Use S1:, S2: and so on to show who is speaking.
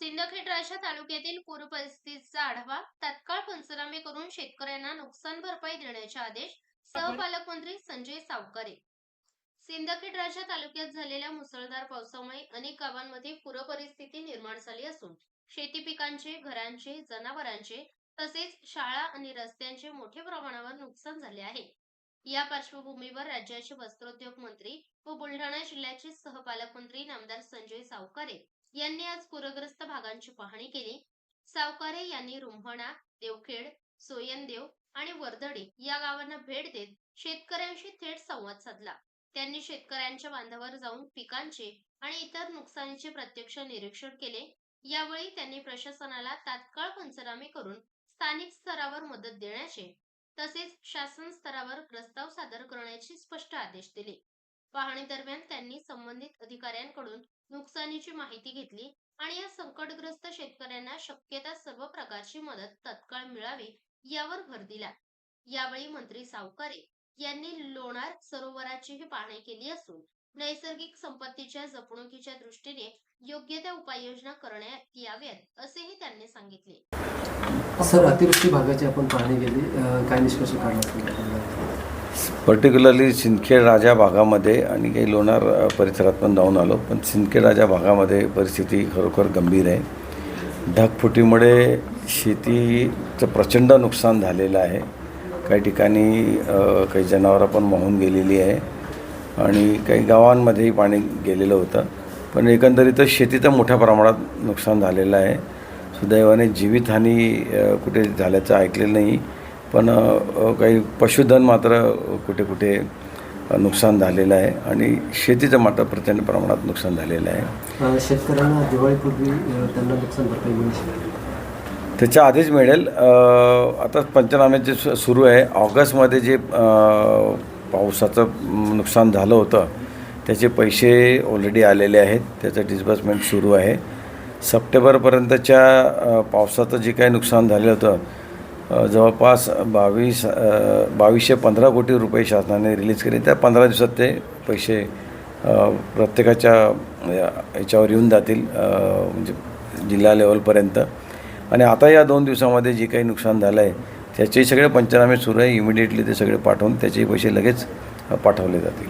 S1: सिंदखेड तालुक्यातील पूर परिस्थितीचा आढावा तात्काळ पंचनामे करून शेतकऱ्यांना नुकसान भरपाई देण्याचे आदेश सहपालकमंत्री संजय सावकारे. सिंदखेड राजा तालुक्यात झालेल्या मुसळधार पावसामुळे अनेक गावांमध्ये पूर परिस्थिती निर्माण झाली असून शेती पिकांचे घरांचे जनावरांचे तसेच शाळा आणि रस्त्यांचे मोठ्या प्रमाणावर नुकसान झाले आहे. या पार्श्वभूमीवर राज्याचे वस्त्रोद्योग मंत्री व बुलढाणा जिल्ह्याचे सहपालकमंत्री नामदार संजय सावकारे यांनी आज पूरग्रस्त भागांची पाहणी केली. सावकारे यांनी रुंभणा देवखेड सोयनदेव आणि वर्दडी या गावांना भेट देत शेतकऱ्यांशी थेट संवाद साधला. त्यांनी शेतकऱ्यांच्या बांधावर जाऊन पिकांचे आणि इतर नुकसानीचे प्रत्यक्ष निरीक्षण केले. यावेळी त्यांनी प्रशासनाला तात्काळ पंचनामे करून स्थानिक स्तरावर मदत देण्याचे तसेच शासन स्तरावर प्रस्ताव सादर करण्याचे स्पष्ट आदेश दिले. पाहणी दरम्यान त्यांनी संबंधित अधिकाऱ्यांकडून नुकसानीची माहिती घेतली आणि या संकटग्रस्त शेतकऱ्यांना शक्यता सर्व प्रकारची मदत तत्काळ मिळावी यावर भर दिला. यावेळी मंत्री सावकारे यांनी लोणार सरोवराचीही पाहणी केली असून नैसर्गिक संपत्तीच्या जपणुकीच्या दृष्टीने योग्य त्या उपाययोजना करण्यात याव्यात असेही त्यांनी सांगितले.
S2: सर अतिवृष्टी भागाची आपण पाहणी केली. काय निष्कर्ष काढला
S3: पर्टिक्युलरली सिंदखेड राजा भागामध्ये आणि काही लोणार परिसरात पण जाऊन आलो. पण सिंदखेड राजा भागामध्ये परिस्थिती खरोखर गंभीर आहे. ढगफुटीमुळे शेतीचं प्रचंड नुकसान झालेलं आहे. काही ठिकाणी काही जनावरं पण वाहून गेलेली आहे. आणि काही गावांमध्येही पाणी गेलेलं होतं. पण एकंदरीतच शेतीचं मोठ्या प्रमाणात नुकसान झालेलं आहे. सुदैवाने जीवितहानी कुठे झाल्याचं ऐकलेलं नाही. पण काही पशुधन मात्र कुठे कुठे नुकसान झालेलं आहे आणि शेतीचं मात्र प्रचंड प्रमाणात नुकसान झालेलं आहे.
S2: शेतकऱ्यांना दिवाळीपूर्वी त्यांना नुकसान भरपाई मिळू शकेल
S3: त्याच्या आधीच मिळेल. आता पंचनामे जे सुरू आहे. ऑगस्टमध्ये जे पावसाचं नुकसान झालं होतं त्याचे पैसे ऑलरेडी आलेले आहेत. त्याचं डिस्बर्समेंट सुरू आहे. सप्टेंबरपर्यंतच्या पावसाचं जे काही नुकसान झालं होतं जवळपास बावीस बावीसशे पंधरा कोटी रुपये शासनाने रिलीज केले. त्या पंधरा दिवसात ते पैसे प्रत्येकाच्या या- याच्यावर येऊन जातील म्हणजे जिल्हा लेवलपर्यंत आणि आता या दोन दिवसामध्ये जे काही नुकसान झालं आहे त्याचे सगळे पंचनामे सुरू आहे. इमिडिएटली ते सगळे पाठवून त्याचे पैसे लगेच पाठवले जातील.